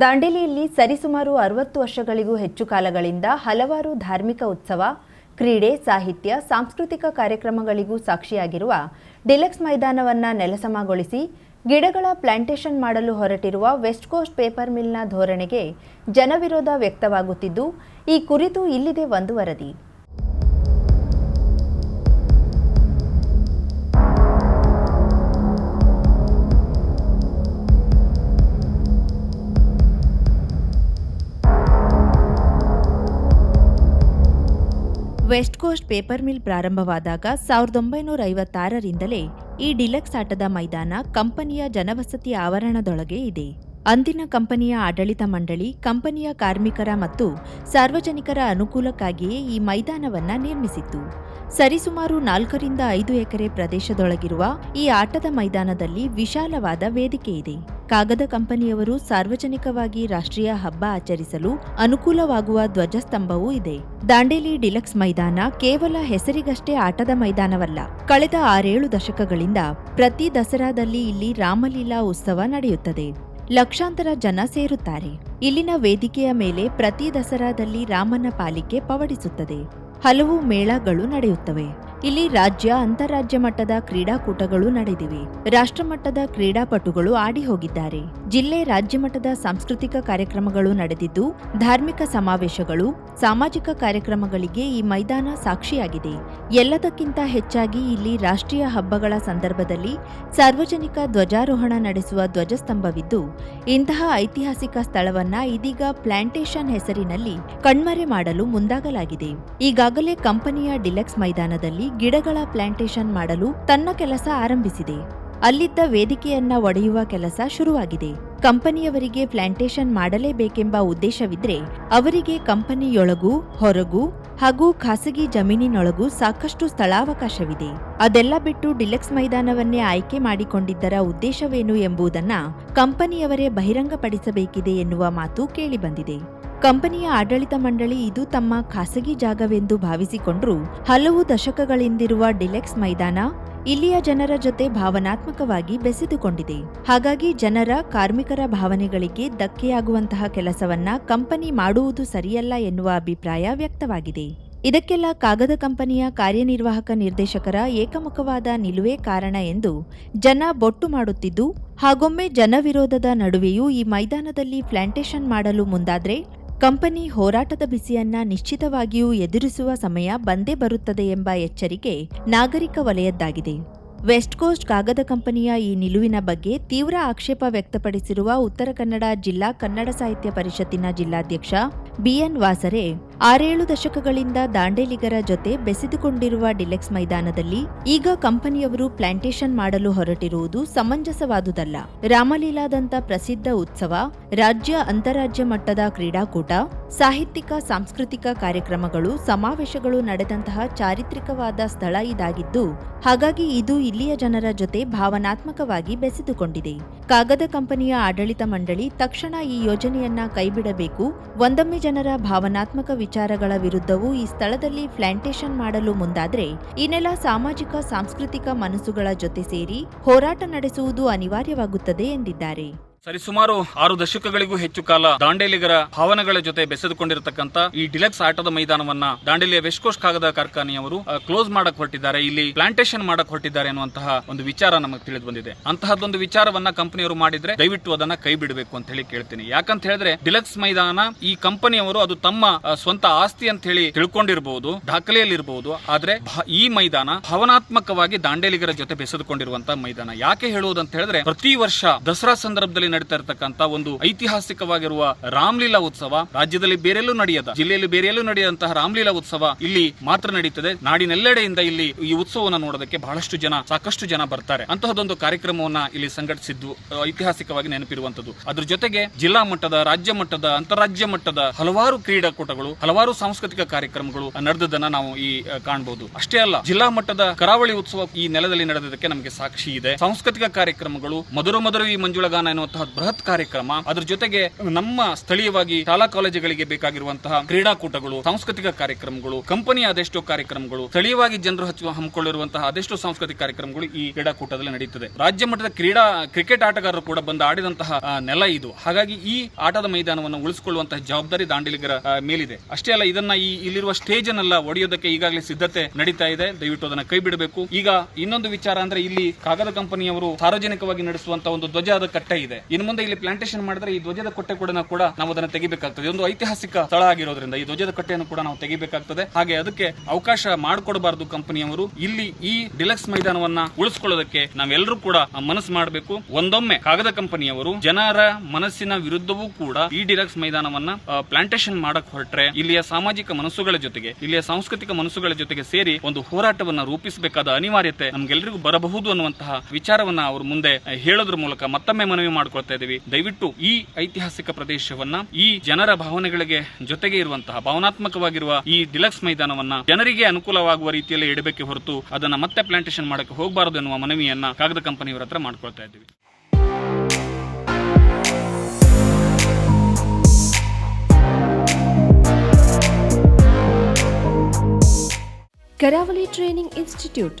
ದಾಂಡೇಲಿಯಲ್ಲಿ ಸರಿಸುಮಾರು ಅರವತ್ತು ವರ್ಷಗಳಿಗೂ ಹೆಚ್ಚು ಕಾಲಗಳಿಂದ ಹಲವಾರು ಧಾರ್ಮಿಕ ಉತ್ಸವ, ಕ್ರೀಡೆ, ಸಾಹಿತ್ಯ, ಸಾಂಸ್ಕೃತಿಕ ಕಾರ್ಯಕ್ರಮಗಳಿಗೂ ಸಾಕ್ಷಿಯಾಗಿರುವ ಡಿಲೆಕ್ಸ್ ಮೈದಾನವನ್ನು ನೆಲಸಮಗೊಳಿಸಿ ಗಿಡಗಳ ಪ್ಲಾಂಟೇಷನ್ ಮಾಡಲು ಹೊರಟಿರುವ ವೆಸ್ಟ್ ಕೋಸ್ಟ್ ಪೇಪರ್ ಮಿಲ್ನ ಧೋರಣೆಗೆ ಜನವಿರೋಧ ವ್ಯಕ್ತವಾಗುತ್ತಿದ್ದು, ಈ ಕುರಿತು ಇಲ್ಲಿದೆ ಒಂದು ವರದಿ. ವೆಸ್ಟ್ ಕೋಸ್ಟ್ ಪೇಪರ್ ಮಿಲ್ ಪ್ರಾರಂಭವಾದಾಗ ಸಾವಿರದ ಒಂಬೈನೂರ ಐವತ್ತಾರರಿಂದಲೇ ಈ ಡಿಲಕ್ಸ್ ಆಟದ ಮೈದಾನ ಕಂಪನಿಯ ಜನವಸತಿ ಆವರಣದೊಳಗೆ ಇದೆ. ಅಂದಿನ ಕಂಪನಿಯ ಆಡಳಿತ ಮಂಡಳಿ, ಕಂಪನಿಯ ಕಾರ್ಮಿಕರ ಮತ್ತು ಸಾರ್ವಜನಿಕರ ಅನುಕೂಲಕ್ಕಾಗಿಯೇ ಈ ಮೈದಾನವನ್ನ ನಿರ್ಮಿಸಿತ್ತು. ಸರಿಸುಮಾರು ನಾಲ್ಕರಿಂದ ಐದು ಎಕರೆ ಪ್ರದೇಶದೊಳಗಿರುವ ಈ ಆಟದ ಮೈದಾನದಲ್ಲಿ ವಿಶಾಲವಾದ ವೇದಿಕೆ ಇದೆ. ಕಾಗದ ಕಂಪನಿಯವರು ಸಾರ್ವಜನಿಕವಾಗಿ ರಾಷ್ಟ್ರೀಯ ಹಬ್ಬ ಆಚರಿಸಲು ಅನುಕೂಲವಾಗುವ ಧ್ವಜಸ್ತಂಭವೂ ಇದೆ. ದಾಂಡೇಲಿ ಡಿಲಕ್ಸ್ ಮೈದಾನ ಕೇವಲ ಹೆಸರಿಗಷ್ಟೇ ಆಟದ ಮೈದಾನವಲ್ಲ. ಕಳೆದ ಆರೇಳು ದಶಕಗಳಿಂದ ಪ್ರತಿ ದಸರಾದಲ್ಲಿ ಇಲ್ಲಿ ರಾಮಲೀಲಾ ಉತ್ಸವ ನಡೆಯುತ್ತದೆ. ಲಕ್ಷಾಂತರ ಜನ ಸೇರುತ್ತಾರೆ. ಇಲ್ಲಿನ ವೇದಿಕೆಯ ಮೇಲೆ ಪ್ರತಿ ದಸರಾದಲ್ಲಿ ರಾಮನ ಪಾಲಿಕೆ ಪವಡಿಸುತ್ತದೆ. ಹಲವು ಮೇಳಗಳು ನಡೆಯುತ್ತವೆ. ಇಲ್ಲಿ ರಾಜ್ಯ, ಅಂತಾರಾಜ್ಯ ಮಟ್ಟದ ಕ್ರೀಡಾಕೂಟಗಳು ನಡೆದಿವೆ. ರಾಷ್ಟ್ರಮಟ್ಟದ ಕ್ರೀಡಾಪಟುಗಳು ಆಡಿ ಹೋಗಿದ್ದಾರೆ ಜಿಲ್ಲೆ, ರಾಜ್ಯ ಮಟ್ಟದ ಸಾಂಸ್ಕೃತಿಕ ಕಾರ್ಯಕ್ರಮಗಳು ನಡೆದಿದ್ದು, ಧಾರ್ಮಿಕ ಸಮಾವೇಶಗಳು, ಸಾಮಾಜಿಕ ಕಾರ್ಯಕ್ರಮಗಳಿಗೆ ಈ ಮೈದಾನ ಸಾಕ್ಷಿಯಾಗಿದೆ. ಎಲ್ಲದಕ್ಕಿಂತ ಹೆಚ್ಚಾಗಿ ಇಲ್ಲಿ ರಾಷ್ಟ್ರೀಯ ಹಬ್ಬಗಳ ಸಂದರ್ಭದಲ್ಲಿ ಸಾರ್ವಜನಿಕ ಧ್ವಜಾರೋಹಣ ನಡೆಸುವ ಧ್ವಜಸ್ತಂಭವಿದ್ದು, ಇಂತಹ ಐತಿಹಾಸಿಕ ಸ್ಥಳವನ್ನ ಇದೀಗ ಪ್ಲಾಂಟೇಶನ್ ಹೆಸರಿನಲ್ಲಿ ಕಣ್ಮರೆ ಮಾಡಲು ಮುಂದಾಗಲಾಗಿದೆ. ಈಗಾಗಲೇ ಕಂಪನಿಯ ಡಿಲೆಕ್ಸ್ ಮೈದಾನದಲ್ಲಿ ಗಿಡಗಳ ಪ್ಲಾಂಟೇಶನ್ ಮಾಡಲು ತನ್ನ ಕೆಲಸ ಆರಂಭಿಸಿದೆ. ಅಲ್ಲಿದ್ದ ವೇದಿಕೆಯನ್ನ ಒಡೆಯುವ ಕೆಲಸ ಶುರುವಾಗಿದೆ. ಕಂಪನಿಯವರಿಗೆ ಪ್ಲಾಂಟೇಶನ್ ಮಾಡಲೇಬೇಕೆಂಬ ಉದ್ದೇಶವಿದ್ರೆ ಅವರಿಗೆ ಕಂಪನಿಯೊಳಗೂ, ಹೊರಗೂ ಹಾಗೂ ಖಾಸಗಿ ಜಮೀನಿನೊಳಗೂ ಸಾಕಷ್ಟು ಸ್ಥಳಾವಕಾಶವಿದೆ. ಅದೆಲ್ಲ ಬಿಟ್ಟು ಡಿಲೆಕ್ಸ್ ಮೈದಾನವನ್ನೇ ಆಯ್ಕೆ ಮಾಡಿಕೊಂಡಿದ್ದರ ಉದ್ದೇಶವೇನು ಎಂಬುದನ್ನ ಕಂಪನಿಯವರೇ ಬಹಿರಂಗಪಡಿಸಬೇಕಿದೆ ಎನ್ನುವ ಮಾತು ಕೇಳಿಬಂದಿದೆ. ಕಂಪನಿಯ ಆಡಳಿತ ಮಂಡಳಿ ಇದು ತಮ್ಮ ಖಾಸಗಿ ಜಾಗವೆಂದು ಭಾವಿಸಿಕೊಂಡರೂ. ಹಲವು ದಶಕಗಳಿಂದಿರುವ ಡಿಲೆಕ್ಸ್ ಮೈದಾನ ಇಲ್ಲಿಯ ಜನರ ಜೊತೆ ಭಾವನಾತ್ಮಕವಾಗಿ ಬೆಸೆದುಕೊಂಡಿದೆ. ಹಾಗಾಗಿ ಜನರ, ಕಾರ್ಮಿಕರ ಭಾವನೆಗಳಿಗೆ ಧಕ್ಕೆಯಾಗುವಂತಹ ಕೆಲಸವನ್ನ ಕಂಪನಿ ಮಾಡುವುದು ಸರಿಯಲ್ಲ ಎನ್ನುವ ಅಭಿಪ್ರಾಯ ವ್ಯಕ್ತವಾಗಿದೆ. ಇದಕ್ಕೆಲ್ಲ ಕಾಗದ ಕಂಪನಿಯ ಕಾರ್ಯನಿರ್ವಾಹಕ ನಿರ್ದೇಶಕರ ಏಕಮುಖವಾದ ನಿಲುವೇ ಕಾರಣ ಎಂದು ಜನ ಬೊಟ್ಟು ಮಾಡುತ್ತಿದ್ದು, ಹಾಗೊಮ್ಮೆ ಜನವಿರೋಧದ ನಡುವೆಯೂ ಈ ಮೈದಾನದಲ್ಲಿ ಪ್ಲಾಂಟೇಷನ್ ಮಾಡಲು ಮುಂದಾದ್ರೆ ಕಂಪನಿ ಹೋರಾಟದ ಬಿಸಿಯನ್ನ ನಿಶ್ಚಿತವಾಗಿಯೂ ಎದುರಿಸುವ ಸಮಯ ಬಂದೇ ಬರುತ್ತದೆ ಎಂಬ ಎಚ್ಚರಿಕೆ ನಾಗರಿಕ ವಲಯದ್ದಾಗಿದೆ. ವೆಸ್ಟ್ ಕೋಸ್ಟ್ ಕಾಗದ ಕಂಪನಿಯ ಈ ನಿಲುವಿನ ಬಗ್ಗೆ ತೀವ್ರ ಆಕ್ಷೇಪ ವ್ಯಕ್ತಪಡಿಸಿರುವ ಉತ್ತರ ಕನ್ನಡ ಜಿಲ್ಲಾ ಕನ್ನಡ ಸಾಹಿತ್ಯ ಪರಿಷತ್ತಿನ ಜಿಲ್ಲಾಧ್ಯಕ್ಷ ಬಿಎನ್ ವಾಸರೆ ಆರೇಳು ದಶಕಗಳಿಂದ ದಾಂಡೇಲಿಗರ ಜೊತೆ ಬೆಸೆದುಕೊಂಡಿರುವ ಡಿಲೆಕ್ಸ್ ಮೈದಾನದಲ್ಲಿ ಈಗ ಕಂಪನಿಯವರು ಪ್ಲಾಂಟೇಷನ್ ಮಾಡಲು ಹೊರಟಿರುವುದು ಸಮಂಜಸವಾದುದಲ್ಲ. ರಾಮಲೀಲಾದಂಥ ಪ್ರಸಿದ್ಧ ಉತ್ಸವ, ರಾಜ್ಯ ಅಂತಾರಾಜ್ಯ ಮಟ್ಟದ ಕ್ರೀಡಾಕೂಟ, ಸಾಹಿತ್ಯಿಕ, ಸಾಂಸ್ಕೃತಿಕ ಕಾರ್ಯಕ್ರಮಗಳು, ಸಮಾವೇಶಗಳು ನಡೆದಂತಹ ಚಾರಿತ್ರಿಕವಾದ ಸ್ಥಳ ಇದಾಗಿದ್ದು, ಹಾಗಾಗಿ ಇದು ಇಲ್ಲಿಯ ಜನರ ಜೊತೆ ಭಾವನಾತ್ಮಕವಾಗಿ ಬೆಸೆದುಕೊಂಡಿದೆ. ಕಾಗದ ಕಂಪನಿಯ ಆಡಳಿತ ಮಂಡಳಿ ತಕ್ಷಣ ಈ ಯೋಜನೆಯನ್ನ ಕೈಬಿಡಬೇಕು, ಒಂದೊಮ್ಮೆ ಜನರ ಭಾವನಾತ್ಮಕ ವಿಚಾರಗಳ ವಿರುದ್ಧವೂ ಈ ಸ್ಥಳದಲ್ಲಿ ಪ್ಲಾಂಟೇಶನ್ ಮಾಡಲು ಮುಂದಾದರೆ, ಇನ್ನೆಲ್ಲ ನೆಲ ಸಾಮಾಜಿಕ, ಸಾಂಸ್ಕೃತಿಕ ಮನಸ್ಸುಗಳ ಜೊತೆ ಸೇರಿ ಹೋರಾಟ ನಡೆಸುವುದು ಅನಿವಾರ್ಯವಾಗುತ್ತದೆ ಎಂದಿದ್ದಾರೆ. ಸರಿಸುಮಾರು ಆರು ದಶಕಗಳಿಗೂ ಹೆಚ್ಚು ಕಾಲ ದಾಂಡೇಲಿಗರ ಭಾವನೆಗಳ ಜೊತೆ ಬೆಸೆದುಕೊಂಡಿರತಕ್ಕಂತ ಈ ಡಿಲೆಕ್ಸ್ ಆಟದ ಮೈದಾನವನ್ನ ದಾಂಡೇಲಿಯ ವೆಸ್ಟ್ ಕೋಸ್ಟ್ ಕಾಗದ ಕಾರ್ಖಾನೆಯವರು ಕ್ಲೋಸ್ ಮಾಡಕ್ ಹೊರಟಿದ್ದಾರೆ. ಇಲ್ಲಿ ಪ್ಲಾಂಟೇಶನ್ ಮಾಡಕ್ ಹೊರಟಿದ್ದಾರೆ ಅನ್ನುವಂತಹ ಒಂದು ವಿಚಾರ ನಮಗೆ ತಿಳಿದು ಬಂದಿದೆ ಅಂತಹದ್ದೊಂದು ವಿಚಾರವನ್ನ ಕಂಪನಿಯವರು ಮಾಡಿದ್ರೆ ದಯವಿಟ್ಟು ಅದನ್ನ ಕೈ ಬಿಡಬೇಕು ಅಂತ ಹೇಳಿ ಕೇಳ್ತೀನಿ. ಯಾಕಂತ ಹೇಳಿದ್ರೆ ಡಿಲೆಕ್ಸ್ ಮೈದಾನ ಈ ಕಂಪನಿಯವರು ಅದು ತಮ್ಮ ಸ್ವಂತ ಆಸ್ತಿ ಅಂತ ಹೇಳಿ ತಿಳ್ಕೊಂಡಿರಬಹುದು ದಾಖಲೆಯಲ್ಲಿರಬಹುದು ಆದ್ರೆ ಈ ಮೈದಾನ ಭಾವನಾತ್ಮಕವಾಗಿ ದಾಂಡೇಲಿಗರ ಜೊತೆ ಬೆಸೆದುಕೊಂಡಿರುವಂತಹ ಮೈದಾನ. ಯಾಕೆ ಹೇಳುವುದಂತ ಹೇಳಿದ್ರೆ ಪ್ರತಿ ವರ್ಷ ದಸರಾ ಸಂದರ್ಭದಲ್ಲಿ ನಡೀತಾ ಇರತಕ್ಕಂತ ಒಂದು ಐತಿಹಾಸಿಕವಾಗಿರುವ ರಾಮ್ಲೀಲಾ ಉತ್ಸವ ರಾಜ್ಯದಲ್ಲಿ ಬೇರೆಲ್ಲೂ ನಡೆಯದ, ಜಿಲ್ಲೆಯಲ್ಲಿ ಬೇರೆಲ್ಲೂ ನಡೆಯುವಂತಹ ರಾಮ್ಲೀಲಾ ಉತ್ಸವ ಇಲ್ಲಿ ಮಾತ್ರ ನಡೀತದೆ. ನಾಡಿನೆಲ್ಲೆಡೆಯಿಂದ ಇಲ್ಲಿ ಈ ಉತ್ಸವವನ್ನು ನೋಡೋದಕ್ಕೆ ಬಹಳಷ್ಟು ಜನ, ಸಾಕಷ್ಟು ಜನ ಬರ್ತಾರೆ. ಅಂತಹದೊಂದು ಕಾರ್ಯಕ್ರಮವನ್ನ ಇಲ್ಲಿ ಸಂಘಟಿಸಿದ್ದು ಐತಿಹಾಸಿಕವಾಗಿ ನೆನಪಿರುವಂತದ್ದು. ಅದ್ರ ಜೊತೆಗೆ ಜಿಲ್ಲಾ ಮಟ್ಟದ, ರಾಜ್ಯ ಮಟ್ಟದ, ಅಂತಾರಾಜ್ಯ ಮಟ್ಟದ ಹಲವಾರು ಕ್ರೀಡಾಕೂಟಗಳು, ಹಲವಾರು ಸಾಂಸ್ಕೃತಿಕ ಕಾರ್ಯಕ್ರಮಗಳು ನಡೆದದನ್ನ ನಾವು ಈ ಕಾಣಬಹುದು ಅಷ್ಟೇ ಅಲ್ಲ, ಜಿಲ್ಲಾ ಮಟ್ಟದ ಕರಾವಳಿ ಉತ್ಸವ ಈ ನೆಲದಲ್ಲಿ ನಡೆದದಕ್ಕೆ ನಮಗೆ ಸಾಕ್ಷಿ ಇದೆ. ಸಾಂಸ್ಕೃತಿಕ ಕಾರ್ಯಕ್ರಮಗಳು, ಮಧುರ ಮಧುರ ಈ ಮಂಜುಳಗಾನ ಎನ್ನುವಂತಹ ಬೃಹತ್ ಕಾರ್ಯಕ್ರಮ. ಅದ್ರ ಜೊತೆಗೆ ನಮ್ಮ ಸ್ಥಳೀಯವಾಗಿ ಶಾಲಾ ಕಾಲೇಜುಗಳಿಗೆ ಬೇಕಾಗಿರುವಂತಹ ಕ್ರೀಡಾಕೂಟಗಳು, ಸಾಂಸ್ಕೃತಿಕ ಕಾರ್ಯಕ್ರಮಗಳು, ಕಂಪನಿ ಅದೆಷ್ಟೋ ಕಾರ್ಯಕ್ರಮಗಳು, ಸ್ಥಳೀಯವಾಗಿ ಜನರು ಹಚ್ಚುವ ಹಮ್ಮಿಕೊಳ್ಳಿರುವಂತಹ ಅದೆಷ್ಟೋ ಸಾಂಸ್ಕೃತಿಕ ಕಾರ್ಯಕ್ರಮಗಳು ಈ ಕ್ರೀಡಾಕೂಟದಲ್ಲಿ ನಡೆಯುತ್ತದೆ ರಾಜ್ಯ ಮಟ್ಟದ ಕ್ರೀಡಾ, ಕ್ರಿಕೆಟ್ ಆಟಗಾರರು ಕೂಡ ಬಂದು ಆಡಿದಂತಹ ನೆಲ ಇದು. ಹಾಗಾಗಿ ಈ ಆಟದ ಮೈದಾನವನ್ನು ಉಳಿಸಿಕೊಳ್ಳುವಂತಹ ಜವಾಬ್ದಾರಿ ದಾಂಡಿಲಿಗರ ಮೇಲಿದೆ. ಅಷ್ಟೇ ಅಲ್ಲ, ಇದನ್ನ ಈ, ಇಲ್ಲಿರುವ ಸ್ಟೇಜ್ ಅನ್ನೆಲ್ಲ ಒಡೆಯೋದಕ್ಕೆ ಈಗಾಗಲೇ ಸಿದ್ಧತೆ ನಡೀತಾ ಇದೆ. ದಯವಿಟ್ಟು ಅದನ್ನ ಕೈ ಬಿಡಬೇಕು. ಈಗ ಇನ್ನೊಂದು ವಿಚಾರ ಅಂದ್ರೆ ಇಲ್ಲಿ ಕಾಗದ ಕಂಪನಿಯವರು ಸಾರ್ವಜನಿಕವಾಗಿ ನಡೆಸುವಂತಹ ಒಂದು ಧ್ವಜದ ಕಟ್ಟೆ ಇದೆ. ಇನ್ನು ಮುಂದೆ ಇಲ್ಲಿ ಪ್ಲಾಂಟೇಶನ್ ಮಾಡಿದ್ರೆ ಈ ಧ್ವಜದ ಕಟ್ಟೆ ಕೂಡ ಕೂಡ ನಾವು ಅದನ್ನು ತೆಗಿಬೇಕಾಗ್ತದೆ. ಒಂದು ಐತಿಹಾಸಿಕ ಸ್ಥಳ ಆಗಿರೋದ್ರಿಂದ ಈ ಧ್ವಜದ ಕಟ್ಟೆಯನ್ನು ಕೂಡ ನಾವು ತೆಗಿಬೇಕಾಗ್ತದೆ. ಹಾಗೆ ಅದಕ್ಕೆ ಅವಕಾಶ ಮಾಡಿಕೊಡಬಾರದು ಕಂಪನಿಯವರು. ಇಲ್ಲಿ ಈ ಡಿಲಕ್ಸ್ ಮೈದಾನವನ್ನ ಉಳಿಸ್ಕೊಳ್ಳೋದಕ್ಕೆ ನಾವೆಲ್ಲರೂ ಕೂಡ ಮನಸ್ಸು ಮಾಡಬೇಕು. ಒಂದೊಮ್ಮೆ ಕಾಗದ ಕಂಪನಿಯವರು ಜನರ ಮನಸ್ಸಿನ ವಿರುದ್ಧವೂ ಕೂಡ ಈ ಡಿಲಕ್ಸ್ ಮೈದಾನವನ್ನ ಪ್ಲಾಂಟೇಶನ್ ಮಾಡಕ್ ಹೊರಟ್ರೆ ಇಲ್ಲಿಯ ಸಾಮಾಜಿಕ ಮನಸ್ಸುಗಳ ಜೊತೆಗೆ, ಇಲ್ಲಿಯ ಸಾಂಸ್ಕೃತಿಕ ಮನಸ್ಸುಗಳ ಜೊತೆಗೆ ಸೇರಿ ಒಂದು ಹೋರಾಟವನ್ನ ರೂಪಿಸಬೇಕಾದ ಅನಿವಾರ್ಯತೆ ನಮ್ಗೆಲ್ಲರಿಗೂ ಬರಬಹುದು ಅನ್ನುವಂತಹ ವಿಚಾರವನ್ನ ಅವರು ಮುಂದೆ ಹೇಳೋದ್ರ ಮೂಲಕ ಮತ್ತೊಮ್ಮೆ ಮನವಿ ಮಾಡ್ಕೊಳ್ತಾ ಇದ್ದೀವಿ. ದಯವಿಟ್ಟು ಈ ಐತಿಹಾಸಿಕ ಪ್ರದೇಶವನ್ನ, ಈ ಜನರ ಭಾವನೆಗಳಿಗೆ ಜೊತೆಗೆ ಇರುವಂತಹ ಭಾವನಾತ್ಮಕವಾಗಿರುವ ಈ ಡಿಲಕ್ಸ್ ಮೈದಾನವನ್ನ ಜನರಿಗೆ ಅನುಕೂಲವಾಗುವ ರೀತಿಯಲ್ಲಿ ಇಡಬೇಕೆ ಹೊರತು ಅದನ್ನ ಮತ್ತೆ ಪ್ಲಾಂಟೇಶನ್ ಮಾಡಕ್ಕೆ ಹೋಗಬಾರದು ಎನ್ನುವ ಮನವಿಯನ್ನ ಕಾಗದ ಕಂಪನಿಯವರ ಹತ್ರ ಮಾಡ್ಕೊಳ್ತಾ ಇದ್ದೀವಿ. Karavali training institute